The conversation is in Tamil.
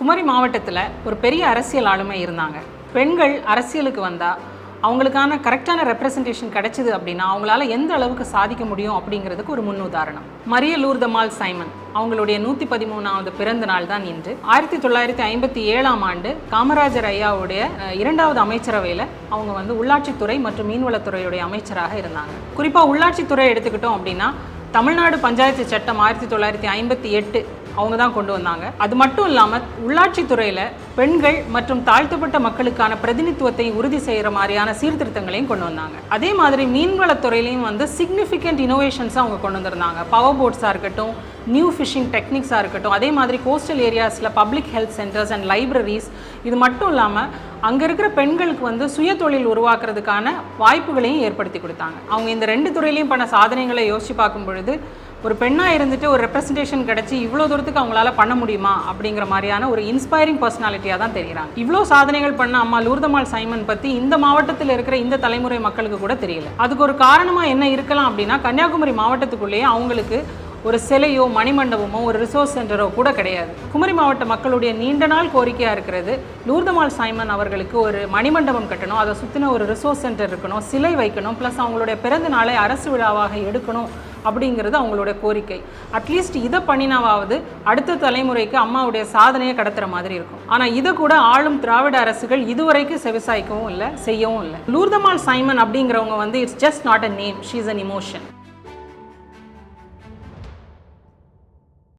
குமரி மாவட்டத்தில் ஒரு பெரிய அரசியல் ஆளுமை இருந்தாங்க. பெண்கள் அரசியலுக்கு வந்தால் அவங்களுக்கான கரெக்டான ரெப்ரசன்டேஷன் கிடைச்சிது அப்படின்னா அவங்களால எந்த அளவுக்கு சாதிக்க முடியும் அப்படிங்கிறதுக்கு ஒரு முன் உதாரணம் மரிய லூர்தமால் சைமன் அவங்களுடைய நூற்றி பதிமூணாவது பிறந்த நாள் தான் இன்று. ஆயிரத்தி தொள்ளாயிரத்தி ஐம்பத்தி ஏழாம் ஆண்டு காமராஜர் ஐயாவுடைய இரண்டாவது அமைச்சரவையில் அவங்க வந்து உள்ளாட்சித்துறை மற்றும் மீன்வளத்துறையுடைய அமைச்சராக இருந்தாங்க. குறிப்பாக உள்ளாட்சித்துறை எடுத்துக்கிட்டோம் அப்படின்னா தமிழ்நாடு பஞ்சாயத்து சட்டம் ஆயிரத்தி தொள்ளாயிரத்தி ஐம்பத்தி எட்டு அவங்க தான் கொண்டு வந்தாங்க. அது மட்டும் இல்லாமல் உள்ளாட்சித்துறையில் பெண்கள் மற்றும் தாழ்த்தப்பட்ட மக்களுக்கான பிரதிநிதித்துவத்தை உறுதி செய்கிற மாதிரியான சீர்திருத்தங்களையும் கொண்டு வந்தாங்க. அதே மாதிரி மீன்வளத்துறையிலையும் வந்து சிக்னிஃபிகண்ட் இனோவேஷன்ஸாக அவங்க கொண்டு வந்திருந்தாங்க. பவர் போட்ஸாக இருக்கட்டும் நியூ ஃபிஷிங் டெக்னிக்ஸாக இருக்கட்டும் அதே மாதிரி coastal ஏரியாஸில் public health centres and libraries இது மட்டும் இல்லாமல் அங்கே இருக்கிற பெண்களுக்கு வந்து சுய தொழில் உருவாக்குறதுக்கான வாய்ப்புகளையும் ஏற்படுத்தி கொடுத்தாங்க. அவங்க இந்த ரெண்டு துறையிலையும் பண்ண சாதனைகளை யோசிச்சு பார்க்கும் பொழுது ஒரு பெண்ணாக இருந்துட்டு ஒரு ரெப்ரசன்டேஷன் கிடச்சி இவ்வளோ தூரத்துக்கு அவங்களால பண்ண முடியுமா அப்படிங்கிற மாதிரியான ஒரு இன்ஸ்பைரிங் பர்சனாலிட்டியாக தான் தெரிகிறாங்க இவ்வளோ சாதனைகள் பண்ண அம்மா லூர்தமால் சைமன் பற்றி இந்த மாவட்டத்தில் இருக்கிற இந்த தலைமுறை மக்களுக்கு கூட தெரியல. அதுக்கு ஒரு காரணமாக என்ன இருக்கலாம் அப்படின்னா கன்னியாகுமரி மாவட்டத்துக்குள்ளேயே அவங்களுக்கு ஒரு சிலையோ மணிமண்டபமோ ஒரு ரிசோர்ஸ் சென்டரோ கூட கிடையாது. குமரி மாவட்ட மக்களுடைய நீண்ட நாள் கோரிக்கையாக இருக்கிறது லூர்தமால் சைமன் அவர்களுக்கு ஒரு மணிமண்டபம் கட்டணும் அதை சுற்றின ஒரு ரிசோர்ஸ் சென்டர் இருக்கணும் சிலை வைக்கணும் ப்ளஸ் அவங்களுடைய பிறந்த நாளை அரசு விழாவாக எடுக்கணும் அப்படிங்கிறது அவங்களோட கோரிக்கை. அட்லீஸ்ட் இதை பண்ணினாவது அடுத்த தலைமுறைக்கு அம்மாவுடைய சாதனையை கடத்துற மாதிரி இருக்கும். ஆனால் இதை கூட ஆளும் திராவிட அரசுகள் இதுவரைக்கும் செவிசாய்க்கவும் இல்லை செய்யவும் இல்லை. லூர்தமால் சைமன் அப்படிங்கிறவங்க வந்து it's just not a name she's an emotion